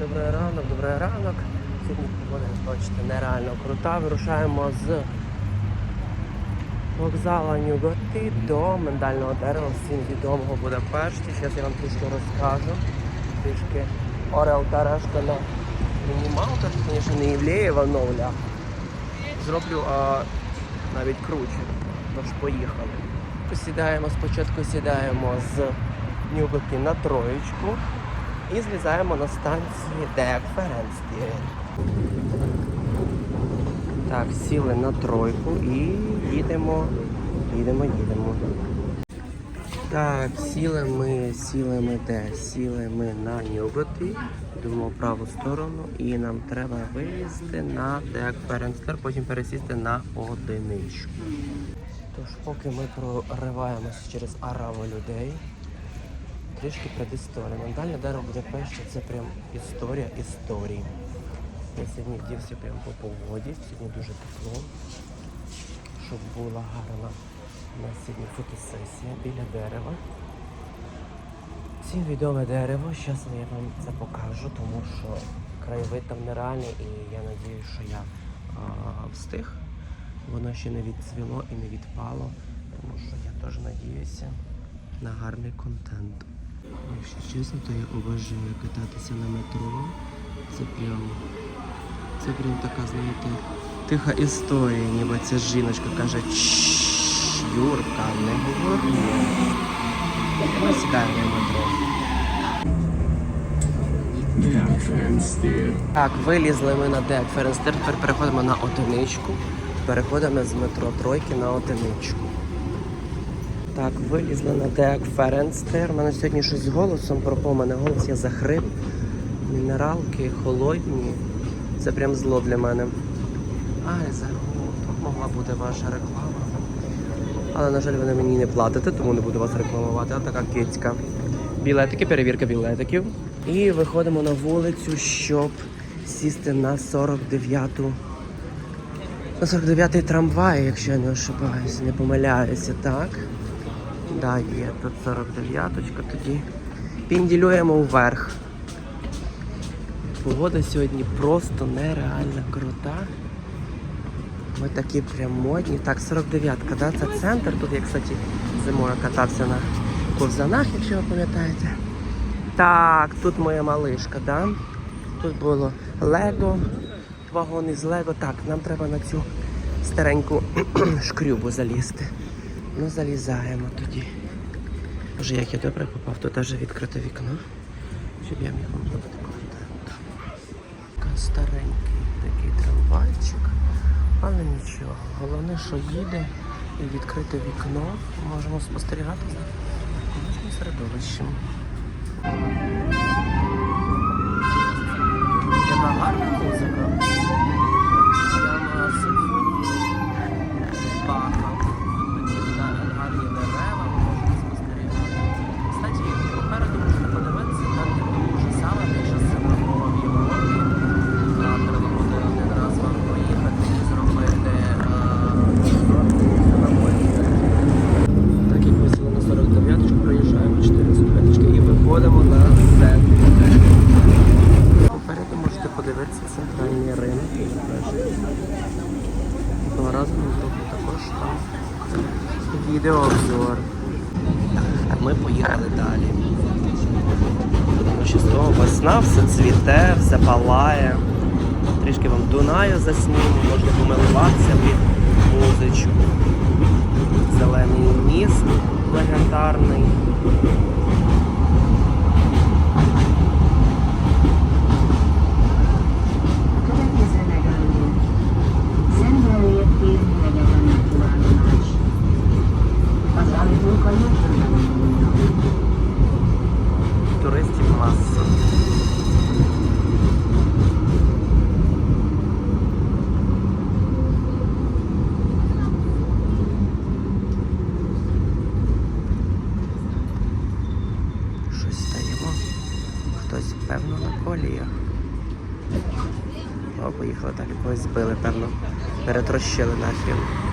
добрий ранок, добрий ранок. Сьогодні погода, як бачите, нереально крута. Вирушаємо з вокзала Нюготи до миндального дерева, всім відомого Будапешті. Зараз я вам трішки розкажу. Трішки Орел Тарешка на мінімалках, звісно, не Євлеєва новля. Зроблю а, навіть круче. Тож поїхали. Посідаємо, спочатку сідаємо з Нюготи на троєчку і злізаємо на станції Дек Ференстіє. Так, сіли на тройку і їдемо, їдемо, їдемо. Так, сіли ми, сіли ми де? Сіли ми на Нюготи, йдемо в праву сторону і нам треба виїзди на Дек Ференстер, потім пересісти на одиничку. Тож, поки ми прориваємося через араву людей, трішки предісторія. Мандальне дерево Будапешті це прям історія історії. Я сьогодні вдівся прямо по погоді, сьогодні дуже тепло, щоб була гарна у нас сьогодні фотосесія біля дерева. Всім відоме дерево, зараз я вам це покажу, тому що краєвид там нереальний і я сподіваюся, що я а, встиг. Воно ще не відцвіло і не відпало, тому що я теж надіюся на гарний контент. Якщо чесно, то я обожаю кататися на метро. Це прям, це прям така, знаєте, тиха історія, ніби ця жіночка каже, «Чш, Юрка, не говори. Ми сідаємо на метро. Так, вилізли ми на Дек Ференстер, тепер переходимо на одиничку. Переходимо з метро тройки на одиничку. Так, вилізли на Дек Ференстер. У мене сьогодні щось з голосом пропав, мене голос, я захрип. Мінералки холодні. Це прям зло для мене. Ай, за могла бути ваша реклама. Але, на жаль, ви мені не платите, тому не буду вас рекламувати. А така кицька. Білетики, перевірка білетиків. І виходимо на вулицю, щоб сісти на 49-ту. На 49-й трамвай, якщо я не ошибаюся, не помиляюся, так? Да, є тут 49-точка, тоді пінділюємо вверх. Погода сьогодні просто нереально крута. Ми такі прям модні. Так, 49-ка, да? це центр. Тут я, кстати, зимою катався на ковзанах, якщо ви пам'ятаєте. Так, тут моя малишка, да? Тут було Лего, вагон із Лего. Так, нам треба на цю стареньку шкрюбу залізти. Ну, залізаємо тоді. Боже, як я добре попав, тут аж відкрите вікно. Щоб я міг вам зробити контент. Така старенький такий трамвайчик. Але нічого. Головне, що їде і відкрите вікно. Можемо спостерігати за навколишнім середовищем. Яка. Такі га- гарні дерева, ви можете спостерігати. Кстати, попереду можна подивитися, там є дуже саме більше символова в Європі. А, Треба буде один раз вам поїхати і зробити так як ми сіли на 49-ку, проїжджаємо 4 ступенечки і виходимо на центр. Попереду подивитися центральні ринки. Одного разу ми зробили також там відеообзор. А ми поїхали далі. Чудово, весна, все цвіте, все палає. Трішки вам Дунаю засніму, можна помилуватися під музичку. Зелений міст легендарний. Туристів маса. Щось стаємо. Хтось, певно, на коліях. О, поїхали далі, когось збили, певно. Перетрощили нахрін.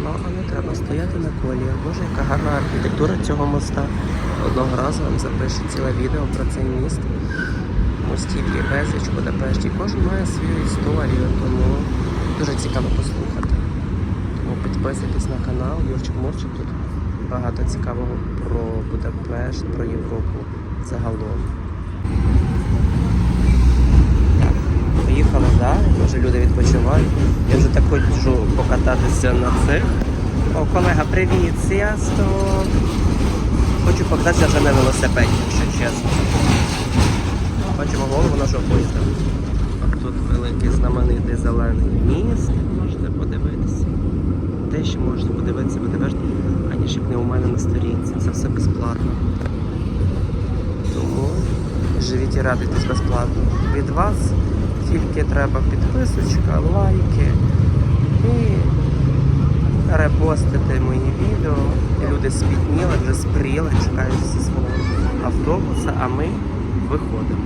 Ну, а не треба стояти на коліях. Боже, яка гарна архітектура цього моста. Одного разу вам запишу ціле відео про цей міст. мостів є безліч в Будапешті. Кожен має свою історію, тому дуже цікаво послухати. Тому підписуйтесь на канал Юрчик Мурчик. Тут багато цікавого про Будапешт, про Європу загалом. Так, Поїхали далі, відпочивають. Я вже так хочу покататися на цих. О, колега, привіт, сіасто. Хочу покататися вже на велосипеді, якщо чесно. Бачимо голову нашого поїзда. Тут великий знаменитий зелений міст. Можете подивитися. Те, що можете подивитися, Будапешт, аніж як не у мене на сторінці. Це все безплатно. Тому живіть і радуйтесь безплатно. Від вас тільки треба підписочка, лайки і репостити мої відео. І люди спітніли, вже спріли, чекають зі свого автобуса, а ми виходимо.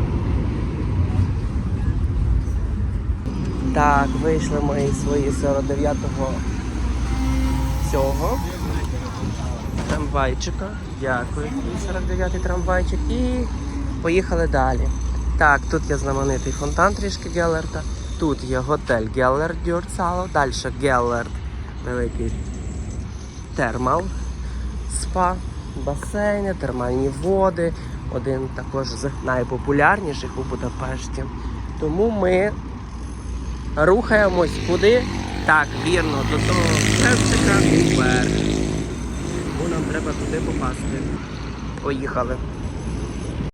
Так, вийшли ми із свої 49-го цього трамвайчика. Дякую, 49-й трамвайчик. І поїхали далі. Так, тут є знаменитий фонтан трішки Геллерта. Тут є готель Геллерт Дюрцало. Далі Геллерт, великий термал, спа, басейни, термальні води. Один також з найпопулярніших у Будапешті. Тому ми рухаємось куди? Так, вірно, до того вверх. Тому нам треба туди попасти. Поїхали.